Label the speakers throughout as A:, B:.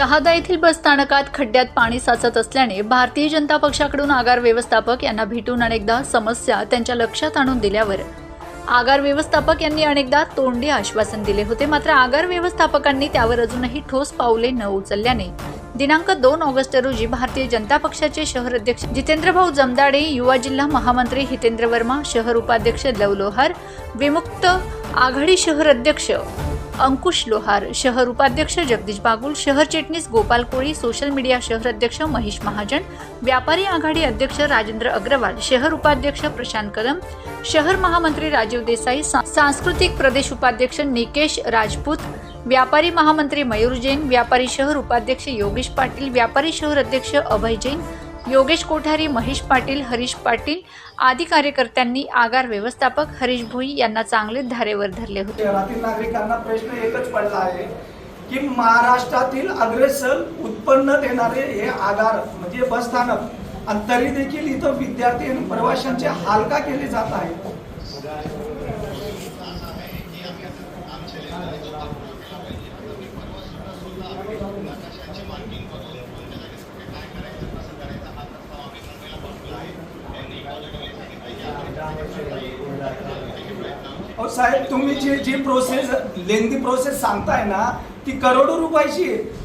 A: शहादा येथील बस स्थानकात खड्ड्यात पाणी साचत असल्याने भारतीय जनता पक्षाकडून आगार व्यवस्थापक यांना भेटून अनेकदा समस्या त्यांच्या लक्षात आणून दिल्यावर. आगार व्यवस्थापक यांनी अनेकदा तोंडी आश्वासन दिले होते मात्र आगार व्यवस्थापकांनी त्यावर अजूनही ठोस पावले न उचलल्याने. दिनांक दोन ऑगस्ट रोजी भारतीय जनता पक्षाचे शहर अध्यक्ष जितेंद्रभाऊ जमदाडे युवा जिल्हा महामंत्री हितेंद्र वर्मा शहर उपाध्यक्ष लवलोहार विमुक्त आघाडी शहर अध्यक्ष अंकुश लोहार शहर उपाध्यक्ष जगदीश बागुल शहर चिटणीस गोपाल कोळी सोशल मीडिया शहर अध्यक्ष महेश महाजन व्यापारी आघाडी अध्यक्ष राजेंद्र अग्रवाल शहर उपाध्यक्ष प्रशांत कदम शहर महामंत्री राजीव देसाई सांस्कृतिक प्रदेश उपाध्यक्ष निकेश राजपूत व्यापारी महामंत्री मयूर जैन व्यापारी शहर उपाध्यक्ष योगेश पाटील व्यापारी शहर अध्यक्ष अभय जैन योगेश कोठारी महेश पाटील हरीश पाटील आदी कार्यकर्त्यांनी आगार व्यवस्थापक हरीश भोई यांना चांगले धारेवर धरले होते.
B: शहरातील नागरिकांना प्रश्न एकच पडला आहे की महाराष्ट्रातील अग्रेसर उत्पन्न देणारे हे आगार म्हणजे बसस्थानक आणि तरी देखील इथं विद्यार्थी आणि प्रवाशांचे हाल का केले जात आहेत. साहेब तुम्ही जी जी प्रोसेस लेंदी प्रोसेस सांगताय ना ती करोडो रुपयाची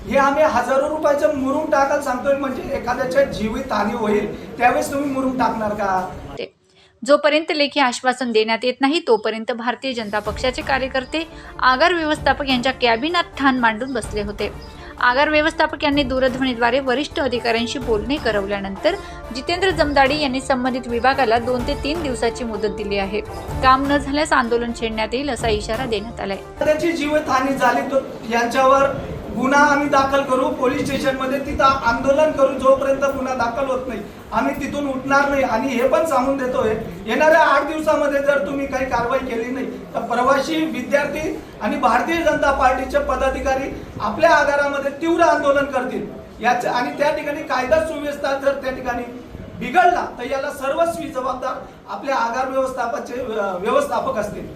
B: हे आम्ही हजारो रुपयाचं मुरुम टाकायला सांगतोय म्हणजे एखाद्याच्या जीवित हानी होईल. त्यावेळेस तुम्ही मुरुम टाकणार का?
A: जोपर्यंत लेखी आश्वासन देण्यात येत नाही तोपर्यंत भारतीय जनता पक्षाचे कार्यकर्ते आगार व्यवस्थापक यांच्या कॅबिनात ठाण मांडून बसले होते. आगार व्यवस्थापक यांनी दूरध्वनीद्वारे वरिष्ठ अधिकाऱ्यांशी बोलणे करवल्यानंतर जितेंद्र जमदाडी यांनी संबंधित विभागाला दोन ते तीन दिवसाची मुदत दिली आहे. काम न झाल्यास आंदोलन छेडण्यात येईल असा इशारा देण्यात आलाय.
B: त्याची जीवितहानी झाली तो यांच्यावर गुन्हा आम्ही दाखल करू पोलीस स्टेशनमध्ये तिथं आंदोलन करू जोपर्यंत गुन्हा दाखल होत नाही. आम्ही तिथून उठणार नाही. आणि हे पण सांगून देतोय येणाऱ्या आठ दिवसामध्ये जर तुम्ही काही कारवाई केली नाही तर प्रवासी विद्यार्थी आणि भारतीय जनता पार्टीचे पदाधिकारी आपल्या आधारामध्ये तीव्र आंदोलन करतील. याच्या आणि त्या ठिकाणी कायदा सुव्यवस्था जर त्या ठिकाणी बिघडला तर याला सर्वस्वी जबाबदार आपल्या आगार व्यवस्थापकाचे व्यवस्थापक असतील.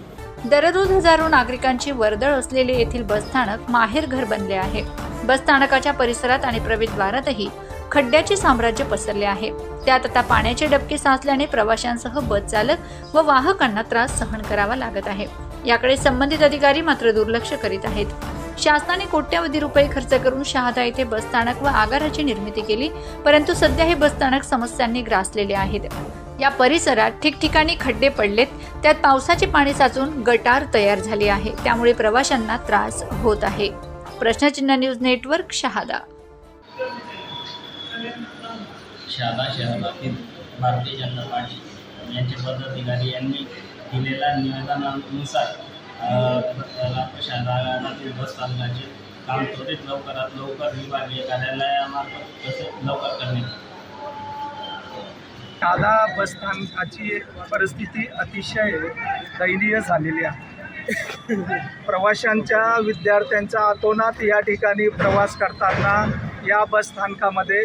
A: दररोज हजारो नागरिकांची वर्दळ असलेले येथील बसस्थानक माहेर घर बनले आहे. बसस्थानकाच्या परिसरात आणि प्रवेशद्वारातही खड्ड्याचे साम्राज्य पसरले आहे. त्यात आता पाण्याचे डबके साचल्याने प्रवाशांसह बस चालक व वाहकांना त्रास सहन करावा लागत आहे. याकडे संबंधित अधिकारी मात्र दुर्लक्ष करीत आहेत. शासनाने कोट्यवधी रुपये खर्च करून शहादा येथे बसस्थानक व आगाराची निर्मिती केली परंतु सध्या हे बसस्थानक समस्यांनी ग्रासलेले आहेत. या परिसरात ठिकठिकाणी खड्डे पडलेत. त्यात पावसाचे पाणी साचून गटार तयार झाले आहे. त्यामुळे प्रवाशांना त्रास होत आहे. प्रश्नचिन्ह न्यूज नेटवर्क शहादा.
C: शहादा शहरातील भारतीय जनता पार्टी यांचे पदाधिकारी यांनी दिलेल्या निवेदनानुसार शहरातील बस स्थानकाचे काम त्वरित लवकरात लवकर विभागीय कार्यालयामार्फत तसेच लवकर करणे
B: शहादा बसस्थानकाची परिस्थिती अतिशय दयनीय झालेली आहे. प्रवाशांच्या विद्यार्थ्यांच्या अतोनात या ठिकाणी प्रवास करताना या बसस्थानकामध्ये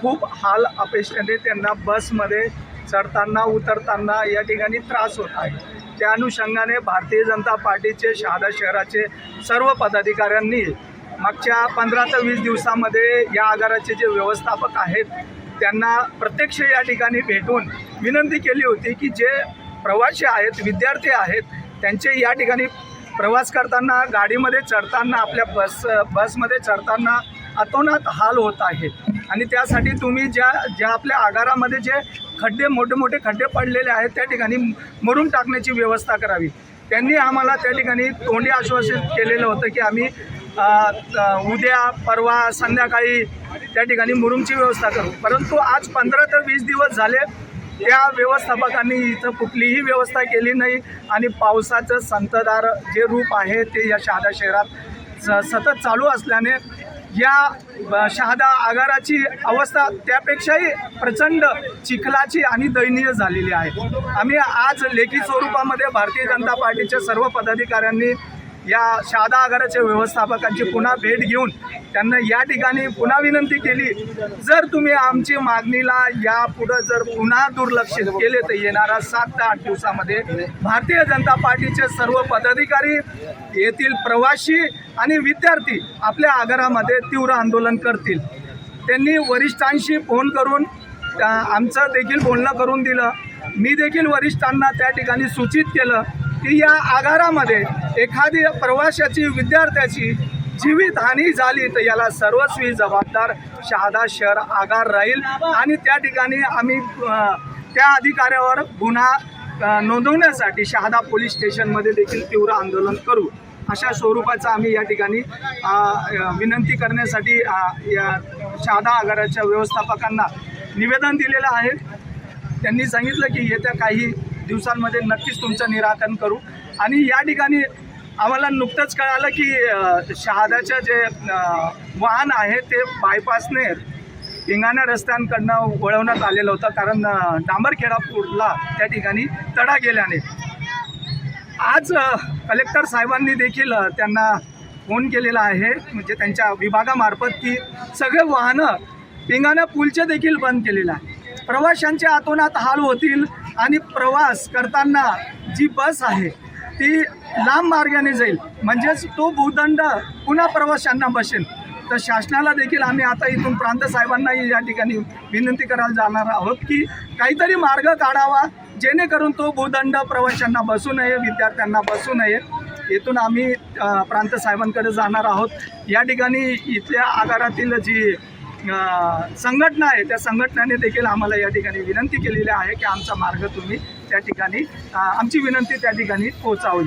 B: खूप हाल अपेक्षेने त्यांना बसमध्ये चढताना उतरताना या ठिकाणी त्रास होत आहे. त्या अनुषंगाने भारतीय जनता पार्टीचे शहादा शहराचे सर्व पदाधिकाऱ्यांनी मागच्या पंधरा ते वीस दिवसामध्ये या आगाराचे जे व्यवस्थापक आहेत त्यांना प्रत्यक्ष या ठिकाणी भेटून विनंती केली होती की जे प्रवासी आहेत विद्यार्थी आहेत त्यांचे या ठिकाणी प्रवास करताना गाडीमध्ये चढताना आपल्या बस बसमध्ये चढताना अतोनात हाल होत आहे. आणि त्यासाठी तुम्ही ज्या ज्या आपल्या आगारामध्ये जे खड्डे मोठे मोठे खड्डे पडलेले आहेत त्या ठिकाणी मरून टाकण्याची व्यवस्था करावी. त्यांनी आम्हाला त्या ठिकाणी तोंडी आश्वासित केलेलं होतं की आम्ही उद्या परवा संध्याकाळी त्या ठिकाणी मुरुमची व्यवस्था करू. परंतु आज पंधरा ते वीस दिवस झाले त्या व्यवस्थापकांनी इथं कुठलीही व्यवस्था केली नाही आणि पावसाचं संतदार जे रूप आहे ते या शहादा शहरात स सतत चालू असल्याने या शहादा आगाराची अवस्था त्यापेक्षाही प्रचंड चिखलाची आणि दयनीय झालेली आहे. आम्ही आज लेखी स्वरूपामध्ये भारतीय जनता पार्टीच्या सर्व पदाधिकाऱ्यांनी या शादा आगाराच्या व्यवस्थापकांची पुन्हा भेट घेऊन त्यांना या ठिकाणी पुन्हा विनंती केली. जर तुम्ही आमची मागणीला यापुढं जर पुन्हा दुर्लक्षित केले तर येणाऱ्या सात ते आठ दिवसामध्ये भारतीय जनता पार्टीचे सर्व पदाधिकारी येथील प्रवासी आणि विद्यार्थी आपल्या आगारामध्ये तीव्र आंदोलन करतील. त्यांनी वरिष्ठांशी फोन करून आमचं देखील बोलणं करून दिलं. मी देखील वरिष्ठांना त्या ठिकाणी सूचित केलं की या आगारामध्ये एखादी प्रवाशाची विद्यार्थ्याची जीवितहानी झाली तर याला सर्वस्वी जबाबदार शहादा शहर आगार राहील. आणि त्या ठिकाणी आम्ही त्या अधिकाऱ्यावर गुन्हा नोंदवण्यासाठी शहादा पोलीस स्टेशनमध्ये देखील तीव्र आंदोलन करू. अशा स्वरूपाचं आम्ही या ठिकाणी विनंती करण्यासाठी या शहादा आगाराच्या व्यवस्थापकांना निवेदन दिलेलं आहे. त्यांनी सांगितलं की येत्या काही दिवसांमध्ये नक्कीच तुमचं निराकरण करू. आणि या ठिकाणी आम्हाला नुकतंच कळालं की शहादाच्या शहादाचं जे वाहन आहे ते बायपासने इंगाणा रस्त्यांकडनं वळवण्यात आलेलं होतं. कारण डांबरखेडापूरला त्या ठिकाणी तडा गेल्याने. आज कलेक्टर साहेबांनी देखील त्यांना फोन केलेला आहे म्हणजे त्यांच्या विभागामार्फत की सगळे वाहनं पिंगाणा पूलचे देखील बंद केलेलं आहे प्रवाशांचे आतोनात हाल होतील आणि प्रवास करताना जी बस आहे ती लांब मार्गाने जाईल. म्हणजेच तो भूदंड पुन्हा प्रवाशांना बसेल. तर शासनाला देखील आम्ही आता इथून प्रांत साहेबांनाही या ठिकाणी विनंती करायला जाणार आहोत की काहीतरी मार्ग काढावा जेणेकरून तो भूदंड प्रवाशांना बसू नये विद्यार्थ्यांना बसू नये. येथून आम्ही प्रांतसाहेबांकडे प्रांत साहेबांकडे जाणार आहोत. या ठिकाणी इथल्या आगारातील जी संघटना आहे. त्या संघटनेने देखील आम्हाला या ठिकाणी विनंती केलेली आहे की आमचा मार्ग तुम्ही त्या ठिकाणी आमची विनंती त्या ठिकाणी पोहोचावी.